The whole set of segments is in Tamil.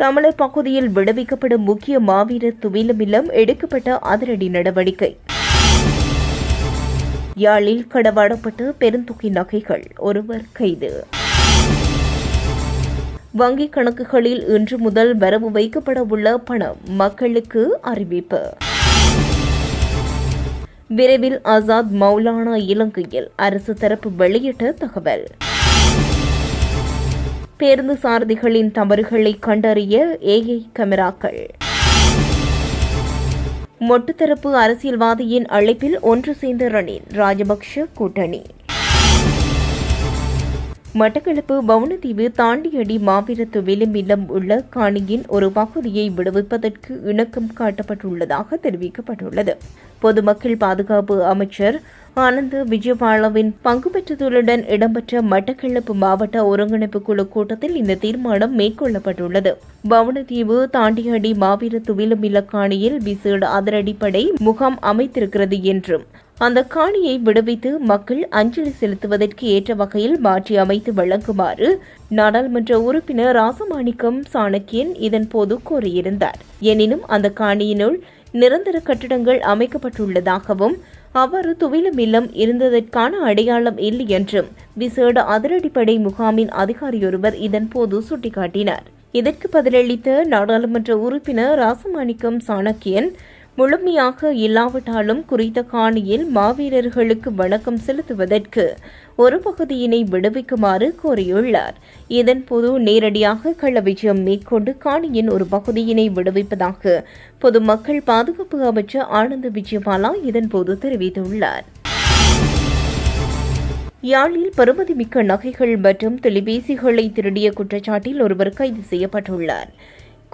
தமிழர் பகுதியில் விடுவிக்கப்படும் முக்கிய மாவீரர் துவிலமில்லம் எடுக்கப்பட்ட அதிரடி நடவடிக்கை. யாழில் கடவாடப்பட்ட பெருந்தொகை நகைகள் ஒருவர் கைது. வங்கிக் கணக்குகளில் இன்று முதல் வரவு வைக்கப்பட உள்ள பணம் மக்களுக்கு அறிவிப்பு. விரைவில் ஆசாத் மௌலானா இலங்கையில் அரசு தரப்பு வெளியிட்ட தகவல். பேருந்து சாரதிகளின் தவறுகளை கண்டறிய ஏஐ கேமராக்கள். மொட்டுத்தரப்பு அரசியல்வாதியின் அழைப்பில் ஒன்று சேர்ந்த ரணில் ராஜபக்ஷ கூட்டணி. மட்டக்களப்பு வவுனதீவு தாண்டியடி மாவீரத்து விளிம்பிலம் உள்ள காணியின் ஒரு பகுதியை விடுவிப்பதற்கு இணக்கம் காட்டப்பட்டுள்ளதாக தெரிவிக்கப்பட்டுள்ளது. பொதுமக்கள் பாதுகாப்பு அமைச்சர் ஆனந்த் விஜயபாலவின் பங்கு பெற்றதுடன் இடம்பெற்ற மட்டக்களப்பு மாவட்ட ஒருங்கிணைப்பு குழு கூட்டத்தில் இந்த தீர்மானம் மேற்கொள்ளப்பட்டுள்ளது. பவனதீவு தாண்டியடி மாவீர துவிலும் இலக்காணியில் விசேட அதிரடிப்படை முகாம் அமைத்திருக்கிறது என்றும் அந்த காணியை விடுவித்து மக்கள் அஞ்சலி செலுத்துவதற்கு ஏற்ற வகையில் மாற்றி அமைத்து வழங்குமாறு நாடாளுமன்ற உறுப்பினர் ராசமாணிக்கம் சாணக்கியன் இதன்போது கோரியிருந்தார். எனினும் அந்த காணியினுள் நிரந்தர கட்டிடங்கள் அமைக்கப்பட்டுள்ளதாகவும் அவ்வாறு துவிலும் இல்லம் இருந்ததற்கான அடையாளம் இல்லை என்றும் விசேட அதிரடிப்படை முகாமின் அதிகாரியொருவர் இதன்போது சுட்டிக்காட்டினார். இதற்கு பதிலளித்த நாடாளுமன்ற உறுப்பினர் ராசமாணிக்கம் சாணக்கியன் முழுமையாக இல்லாவிட்டாலும் குறித்த காணியில் மாவீரர்களுக்கு வணக்கம் செலுத்துவதற்கு ஒரு பகுதியினை விடுவிக்குமாறு கோரியுள்ளார். இதன்போது நேரடியாக கள விஜயம் மேற்கொண்டு காணியின் ஒரு பகுதியினை விடுவிப்பதாக பொதுமக்கள் பாதுகாப்பு அமைச்சர் ஆனந்த விஜயபாலா இதன்போது தெரிவித்துள்ளார். யாழில் பருமதிமிக்க நகைகள் மற்றும் தொலைபேசிகளை திருடிய குற்றச்சாட்டில் ஒருவர் கைது செய்யப்பட்டுள்ளார்.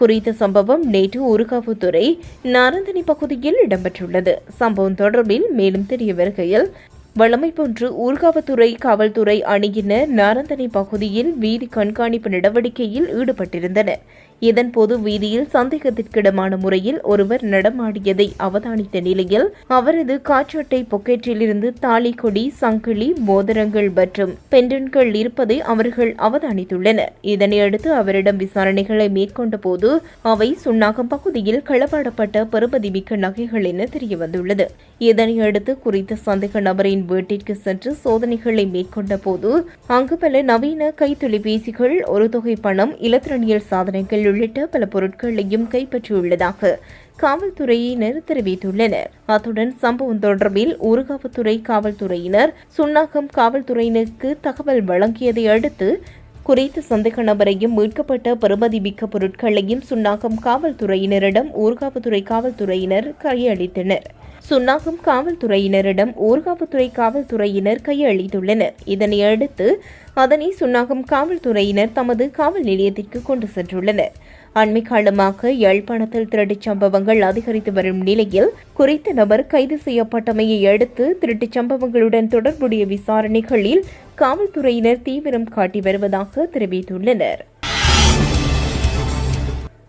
குறித்த சம்பவம் நேற்று ஊருகாவுத்துறை நாரந்தனி பகுதியில் இடம்பெற்றுள்ளது. சம்பவம் தொடர்பில் மேலும் தெரிய வருகையில் வழமை போன்று ஊர்காவத்துறை காவல்துறை அணியினர் நாரந்தனை பகுதியில் வீதி கண்காணிப்பு நடவடிக்கையில் ஈடுபட்டிருந்தனர். இதன்போது வீதியில் சந்தேகத்திற்கிடமான முறையில் ஒருவர் நடமாடியதை அவதானித்த நிலையில் அவரது காற்றட்டை பொக்கெட்டிலிருந்து தாலி கொடி சங்கிலி மோதிரங்கள் மற்றும் பெண்டன்கள் இருப்பதை அவர்கள் அவதானித்துள்ளனர். இதனையடுத்து அவரிடம் விசாரணைகளை மேற்கொண்ட போது அவை சுண்ணாகம் பகுதியில் களவாடப்பட்ட பெறுமதிமிக்க நகைகள் என தெரியவந்துள்ளது. இதனையடுத்து குறித்த சந்தேக நபரின் வீட்டிற்கு சென்று சோதனைகளை மேற்கொண்ட போது அங்கு பல நவீன கைத்தொலைபேசிகள் ஒரு தொகை பணம் இலத்திரனியல் சாதனைகள் உள்ளிட்ட பல பொருட்களையும் கைப்பற்றியுள்ளதாக காவல்துறையினர் தெரிவித்துள்ளனர். அத்துடன் சம்பவம் தொடர்பில் ஊர்காவத்துறை காவல்துறையினர் சுன்னாகம் காவல்துறையினருக்கு தகவல் வழங்கியதை அடுத்து குறித்த சந்தேக நபரையும் மீட்கப்பட்ட பெறுமதி மிக்க பொருட்களையும் சுன்னாகம் காவல்துறையினரிடம் ஊர்காவத்துறை காவல்துறையினர் கையளித்தனர். சுன்னாகம் காவல்துறையினரிடம் ஊர்காவத்துறை காவல்துறையினர் கையளித்துள்ளனர். இதனையடுத்து அதனை சுன்னாகம் காவல்துறையினர் தமது காவல் நிலையத்திற்கு கொண்டு சென்றுள்ளனர். அண்மைக்காலமாக யாழ்ப்பாணத்தில் திருட்டுச் சம்பவங்கள் அதிகரித்து வரும் நிலையில் குறித்த நபர் கைது செய்யப்பட்டமையை அடுத்து திருட்டுச் சம்பவங்களுடன் தொடர்புடைய விசாரணைகளில் காவல்துறையினர் தீவிரம் காட்டி வருவதாக தெரிவித்துள்ளனர்.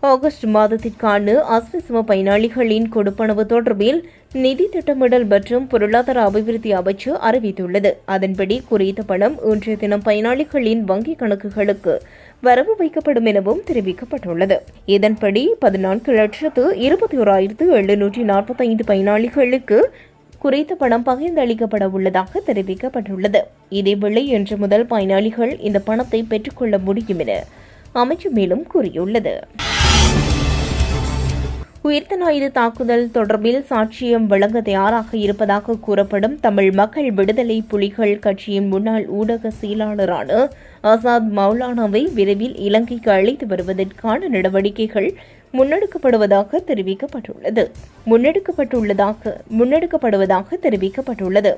ஆகஸ்ட் மாதத்திற்கான அஸ்வசம பயனாளிகளின் கொடுப்பனவு தொடர்பில் நிதி திட்டமிடல் மற்றும் பொருளாதார அபிவிருத்தி அமைச்சு அறிவித்துள்ளது. அதன்படி குறித்த பணம் இன்றைய தினம் பயனாளிகளின் வங்கிக் கணக்குகளுக்கு வரவு வைக்கப்படும் எனவும் தெரிவிக்கப்பட்டுள்ளது. இதன்படி பதினான்கு லட்சத்து இருபத்தி ஓராயிரத்து எழுநூற்றி நாற்பத்தைந்து பயனாளிகளுக்கு குறித்த பணம் பகிர்ந்தளிக்கப்பட உள்ளதாக தெரிவிக்கப்பட்டுள்ளது. இதேவேளை இன்று முதல் பயனாளிகள் இந்த பணத்தை பெற்றுக்கொள்ள முடியும் என அமைச்சு மேலும் கூறியுள்ளது. உயிர்த்த ஞாயிறு தாக்குதல் தொடர்பில் சாட்சியம் வழங்க தயாராக இருப்பதாக கூறப்படும் தமிழ் மக்கள் விடுதலை புலிகள் கட்சியின் முன்னாள் ஊடக செயலாளரான ஆசாத் மௌலானாவை விரைவில் இலங்கைக்கு அழைத்து வருவதற்கான நடவடிக்கைகள் முன்னெடுக்கப்படுவதாக தெரிவிக்கப்பட்டுள்ளது. முன்னெடுக்கப்பட்டுள்ளதாக முன்னெடுக்கப்படுவதாக தெரிவிக்கப்பட்டுள்ளது.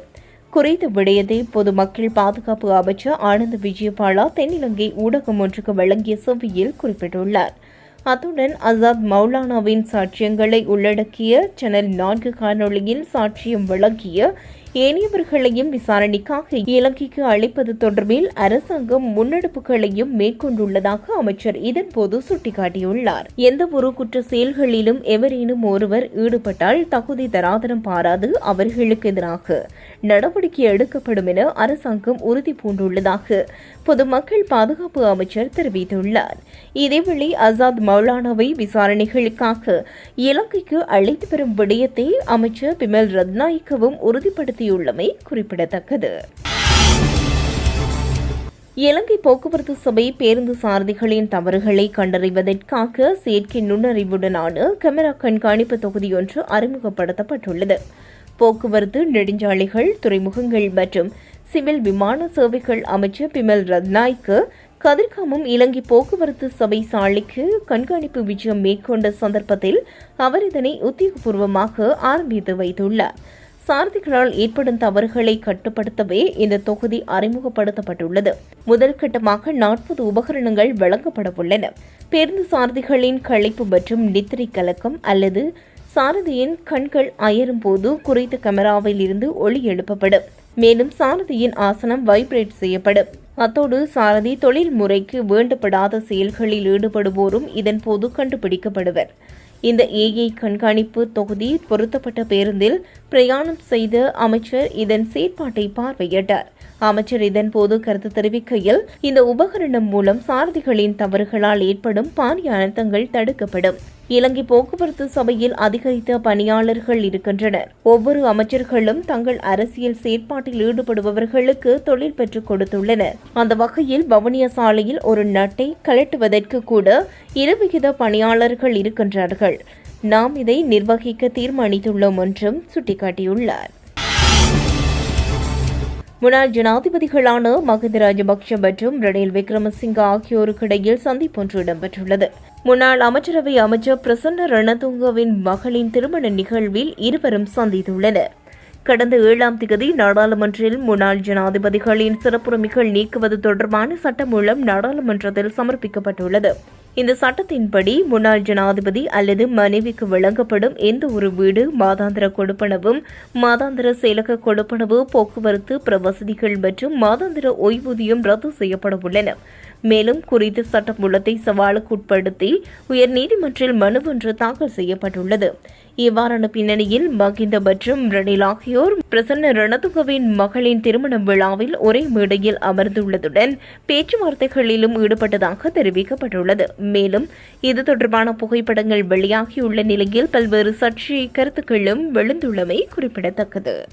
குறித்த விடயத்தை பொதுமக்கள் பாதுகாப்பு அமைச்சர் ஆனந்த் விஜயபாலா தென்னிலங்கை ஊடகம் ஒன்றுக்கு வழங்கிய செவ்வியில் குறிப்பிட்டுள்ளார். அத்துடன் அசாத் மௌலானாவின் சாட்சியங்களை உள்ளடக்கிய சேனல் நான்கு காணொளியில் சாட்சியம் வழங்கிய ஏனையவர்களையும் விசாரணைக்காக இலங்கைக்கு அழைப்பது தொடர்பில் அரசாங்கம் முன்னெடுப்புகளையும் மேற்கொண்டுள்ளதாக அமைச்சர் இதன்போது சுட்டிக்காட்டியுள்ளார். எந்த ஒரு குற்ற செயல்களிலும் எவரேனும் ஒருவர் ஈடுபட்டால் தகுதி தராதரம் பாராது அவர்களுக்கு எதிராக நடவடிக்கை எடுக்கப்படும் என அரசாங்கம் உறுதி பூண்டுள்ளதாக பொதுமக்கள் பாதுகாப்பு அமைச்சர் தெரிவித்துள்ளார். இதேவேளை அசாத் மௌலானாவை விசாரணைகளுக்காக இலங்கைக்கு அழைத்து வரும் விடயத்தை அமைச்சர் பிமல் ரத்நாயக்கவும் உறுதிப்படுத்தியுள்ளமை குறிப்பிடத்தக்கது. இலங்கை போக்குவரத்து சபை பேருந்து சாரதிகளின் தவறுகளை கண்டறிவதற்காக செயற்கை நுண்ணறிவுடனான கேமரா கண்காணிப்பு தொகுதியொன்று அறிமுகப்படுத்தப்பட்டுள்ளது. போக்குவரத்து நெடுஞ்சாலைகள் துறைமுகங்கள் மற்றும் சிவில் விமான சேவைகள் அமைச்சர் பிமல் ரத்நாய்க்கு கதிர்காமம் இலங்கை போக்குவரத்து சபை சாலைக்கு கண்காணிப்பு விஜயம் மேற்கொண்ட சந்தர்ப்பத்தில் அவர் இதனை உத்தியோகபூர்வமாக ஆரம்பித்து வைத்துள்ளார். சாரதிகளால் ஏற்படும் தவறுகளை கட்டுப்படுத்தவே இந்த தொகுதி அறிமுகப்படுத்தப்பட்டுள்ளது. முதல் கட்டமாக நாற்பது உபகரணங்கள் வழங்கப்பட உள்ளன பேருந்து சாரதிகளின் களைப்பு மற்றும் நித்திரை கலக்கம் அல்லது சாரதியின் கண்கள் அயரும் போது குறித்த கேமராவில் இருந்து ஒளி எழுப்பப்படும். மேலும் சாரதியின் ஆசனம் வைப்ரேட் செய்யப்படும். அத்தோடு சாரதி தொழில் முறைக்கு வேண்டப்படாத செயல்களில் ஈடுபடுவோரும் இதன் போது கண்டுபிடிக்கப்படுவர். இந்த ஏஐ கண்காணிப்பு தொகுதி பொருத்தப்பட்ட பேருந்தில் பிரயாணம் செய்த அமைச்சர் இதன் செயற்பாட்டை பார்வையிட்டார். அமைச்சர் இதன் போது கருத்து தெரிவிக்கையில் இந்த உபகரணம் மூலம் சாரதிகளின் தவறுகளால் ஏற்படும் பாரிய அனர்த்தங்கள் தடுக்கப்படும். இலங்கை போக்குவரத்து சபையில் அதிகரித்த பணியாளர்கள் இருக்கின்றனர். ஒவ்வொரு அமைச்சர்களும் தங்கள் அரசியல் செயற்பாட்டில் ஈடுபடுபவர்களுக்கு தொழில் பெற்றுக் கொடுத்துள்ளனர். அந்த வகையில் வவுனியா சாலையில் ஒரு நட்டை கலட்டுவதற்கு கூட இருவிகித பணியாளர்கள் இருக்கின்றார்கள். நாம் இதை நிர்வகிக்க தீர்மானித்துள்ளோம் என்றும் சுட்டிக்காட்டியுள்ளார். முன்னாள் ஜனாதிபதிகளான மகிந்த ராஜபக்ஷ மற்றும் ரணில் விக்ரமசிங்க ஆகியோருக்கு இடையில் சந்திப்பொன்று இடம்பெற்றுள்ளது. முன்னாள் அமைச்சரவை அமைச்சர் பிரசன்ன ரணதுங்கவின் மகளின் திருமண நிகழ்வில் இருவரும் சந்தித்துள்ளனர். கடந்த ஏழாம் திகதி நாடாளுமன்றில் முன்னாள் ஜனாதிபதிகளின் சிறப்புரிமைகள் நீக்குவது தொடர்பான சட்டமூலம் நாடாளுமன்றத்தில் சமர்ப்பிக்கப்பட்டுள்ளது. இந்த சட்டத்தின்படி முன்னாள் ஜனாதிபதி அல்லது மனைவிக்கு வழங்கப்படும் எந்த ஒரு வீடு மாதாந்திர கொடுப்பனவும் மாதாந்திர செயலக கொடுப்பனவு போக்குவரத்து பிரவசதிகள் மற்றும் மாதாந்திர ஓய்வூதியம் ரத்து செய்யப்பட உள்ளன. மேலும் குறித்த சட்டமூலத்தை சவாலுக்குட்படுத்தி உயர்நீதிமன்றில் மனு ஒன்று தாக்கல் செய்யப்பட்டுள்ளது. இவ்வாறான பின்னணியில் மகிந்த மற்றும் ரணில் ஆகியோர் பிரசன்ன ரணதுகவின் மகளின் திருமண விழாவில் ஒரே மேடையில் அமர்ந்துள்ளதுடன் பேச்சுவார்த்தைகளிலும் ஈடுபட்டதாக தெரிவிக்கப்பட்டுள்ளது. மேலும் இது தொடர்பான புகைப்படங்கள் வெளியாகியுள்ள நிலையில் பல்வேறு சர்ச்சை கருத்துக்களும் எழுந்துள்ளமை குறிப்பிடத்தக்கது.